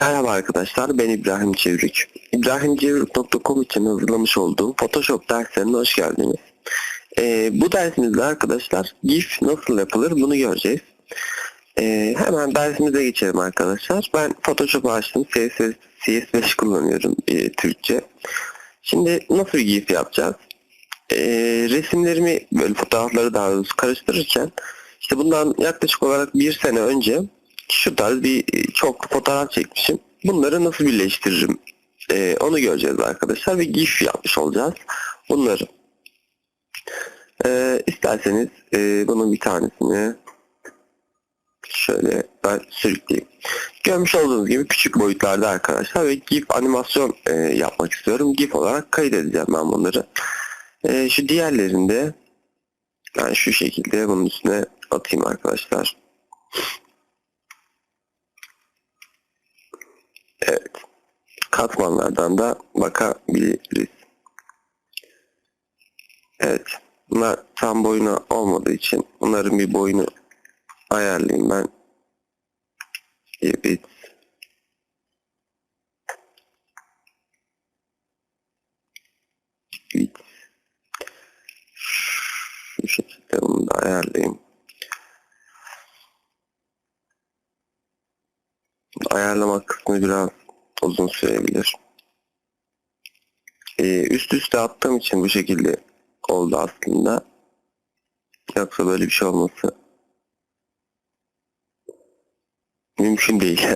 Merhaba arkadaşlar, ben İbrahim Çevrik. İbrahimcevrik.com için hazırlamış olduğum Photoshop derslerine hoş geldiniz. Ee, bu dersimizde arkadaşlar GIF nasıl yapılır bunu göreceğiz. Ee, hemen dersimize geçelim arkadaşlar. Ben Photoshop açtım, CSS, CS5 kullanıyorum e, Türkçe. Şimdi nasıl GIF yapacağız? Ee, resimlerimi, böyle fotoğrafları daha doğrusu karıştırırken işte bundan yaklaşık olarak bir sene önce şu tarz bir e, çok fotoğraf çekmişim. Bunları nasıl birleştiririm? Ee, onu göreceğiz arkadaşlar ve GIF yapmış olacağız. Bunları. Ee, isterseniz e, bunun bir tanesini şöyle ben sürükleyeyim. Görmüş olduğunuz gibi küçük boyutlarda arkadaşlar ve GIF animasyon e, yapmak istiyorum. GIF olarak kaydedeceğim ben bunları. E, şu diğerlerinde ben şu şekilde bunun üstüne atayım arkadaşlar. Katmanlardan da bakabiliriz. Evet. Bunlar tam boyuna olmadığı için bunların bir boyunu ayarlayayım ben. Evet. Evet. Şu şekilde bunu da ayarlayayım. ayarlamak kısmı biraz uzun sürebilir. Ee, üst üste attığım için bu şekilde oldu aslında. Yoksa böyle bir şey olması mümkün değil.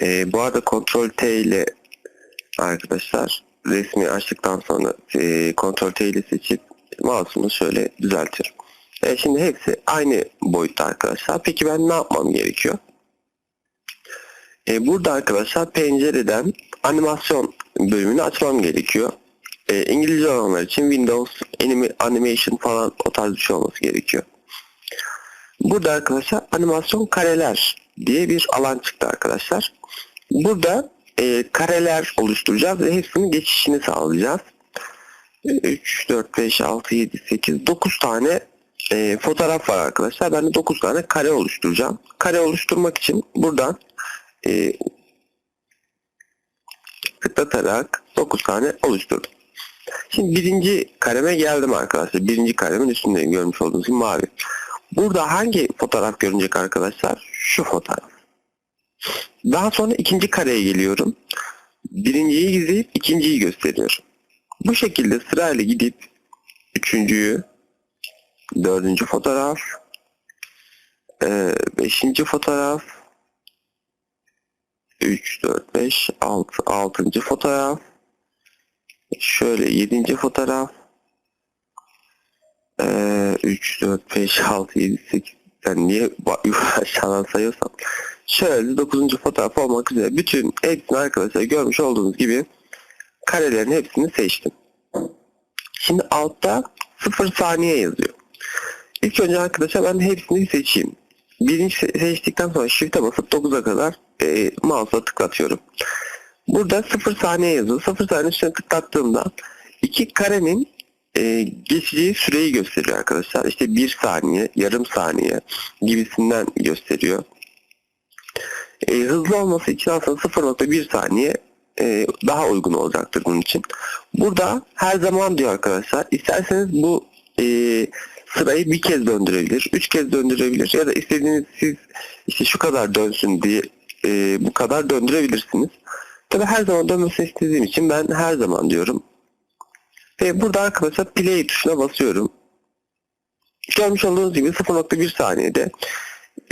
ee, bu arada Ctrl T ile arkadaşlar resmi açtıktan sonra e, Ctrl T ile seçip mouse'umu şöyle düzeltirim. E, şimdi hepsi aynı boyutta arkadaşlar. Peki ben ne yapmam gerekiyor? E, burada arkadaşlar pencereden animasyon bölümünü açmam gerekiyor. E, İngilizce olanlar için Windows Animation falan o tarz bir şey olması gerekiyor. Burada arkadaşlar animasyon kareler diye bir alan çıktı arkadaşlar. Burada e, kareler oluşturacağız ve hepsinin geçişini sağlayacağız. 3, 4, 5, 6, 7, 8, 9 tane e, fotoğraf var arkadaşlar. Ben de 9 tane kare oluşturacağım. Kare oluşturmak için buradan e, tıklatarak 9 tane oluşturdum. Şimdi birinci kareme geldim arkadaşlar. Birinci karemin üstünde görmüş olduğunuz gibi mavi. Burada hangi fotoğraf görünecek arkadaşlar? Şu fotoğraf. Daha sonra ikinci kareye geliyorum. Birinciyi gizleyip ikinciyi gösteriyorum. Bu şekilde sırayla gidip üçüncüyü, dördüncü fotoğraf, e, beşinci fotoğraf, 3, 4, 5, 6, altıncı fotoğraf, şöyle yedinci fotoğraf, e, 3, 4, 5, 6, 7, 8, ben niye aşağıdan sayıyorsam, şöyle dokuzuncu fotoğraf olmak üzere bütün hepsini arkadaşlar görmüş olduğunuz gibi karelerin hepsini seçtim. Şimdi altta 0 saniye yazıyor. İlk önce arkadaşlar ben hepsini seçeyim. Birinci seçtikten sonra shift'e basıp 9'a kadar e, mouse'a tıklatıyorum. Burada 0 saniye yazıyor. 0 saniye üstüne tıklattığımda iki karenin e, geçeceği süreyi gösteriyor arkadaşlar. İşte 1 saniye, yarım saniye gibisinden gösteriyor. E, hızlı olması için aslında 0.1 saniye e, daha uygun olacaktır bunun için. Burada her zaman diyor arkadaşlar isterseniz bu e, sırayı bir kez döndürebilir, üç kez döndürebilir ya da istediğiniz siz işte şu kadar dönsün diye e, bu kadar döndürebilirsiniz. Tabi her zaman dönmesini istediğim için ben her zaman diyorum. Ve burada arkadaşlar play tuşuna basıyorum. Görmüş olduğunuz gibi 0.1 saniyede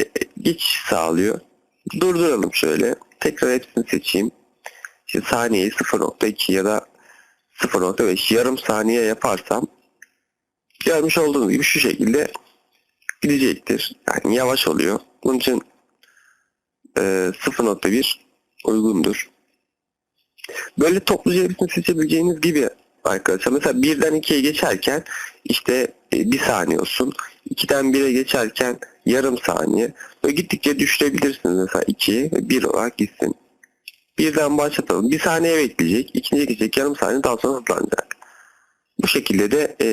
e, geçiş sağlıyor. Durduralım şöyle. Tekrar hepsini seçeyim. İşte saniyeyi 0.2 ya da 0.5 yarım saniye yaparsam görmüş olduğunuz gibi şu şekilde gidecektir. Yani yavaş oluyor. Bunun için e, 0.1 uygundur. Böyle topluca hepsini seçebileceğiniz gibi arkadaşlar. Mesela birden ikiye geçerken işte e, bir saniye olsun. 2'den 1'e geçerken yarım saniye. Böyle gittikçe düşürebilirsiniz mesela 2 ve 1 olarak gitsin. Birden başlatalım. Bir saniye bekleyecek. ikinciye geçecek. Yarım saniye daha sonra hızlanacak. Bu şekilde de e,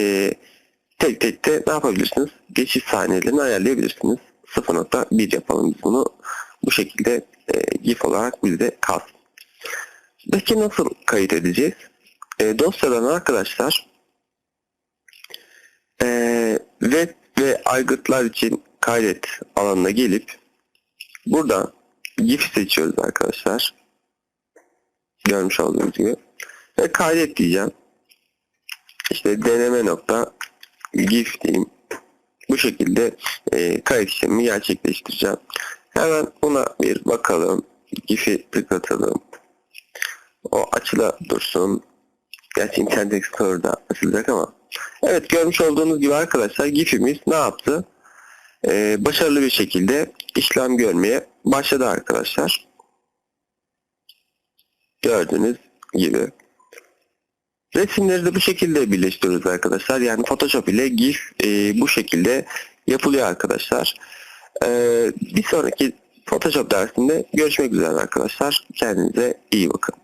tek tek de ne yapabilirsiniz? Geçiş saniyelerini ayarlayabilirsiniz. 0.1 yapalım biz bunu. Bu şekilde e, GIF olarak bizde kalsın. Peki nasıl kayıt edeceğiz? E, dosyadan arkadaşlar e, web ve aygıtlar için kaydet alanına gelip burada GIF seçiyoruz arkadaşlar. Görmüş olduğunuz gibi. Ve kaydet diyeceğim. İşte deneme nokta GIF diyeyim. Bu şekilde e, kayıt işlemini gerçekleştireceğim. Hemen buna bir bakalım. GIF'i tıklatalım. O açıla dursun. Gerçi Internet Explorer'da açılacak ama. Evet görmüş olduğunuz gibi arkadaşlar GIF'imiz ne yaptı? Ee, başarılı bir şekilde işlem görmeye başladı arkadaşlar. Gördüğünüz gibi. Resimleri de bu şekilde birleştiriyoruz arkadaşlar. Yani Photoshop ile GIF e, bu şekilde yapılıyor arkadaşlar. Ee, bir sonraki Photoshop dersinde görüşmek üzere arkadaşlar. Kendinize iyi bakın.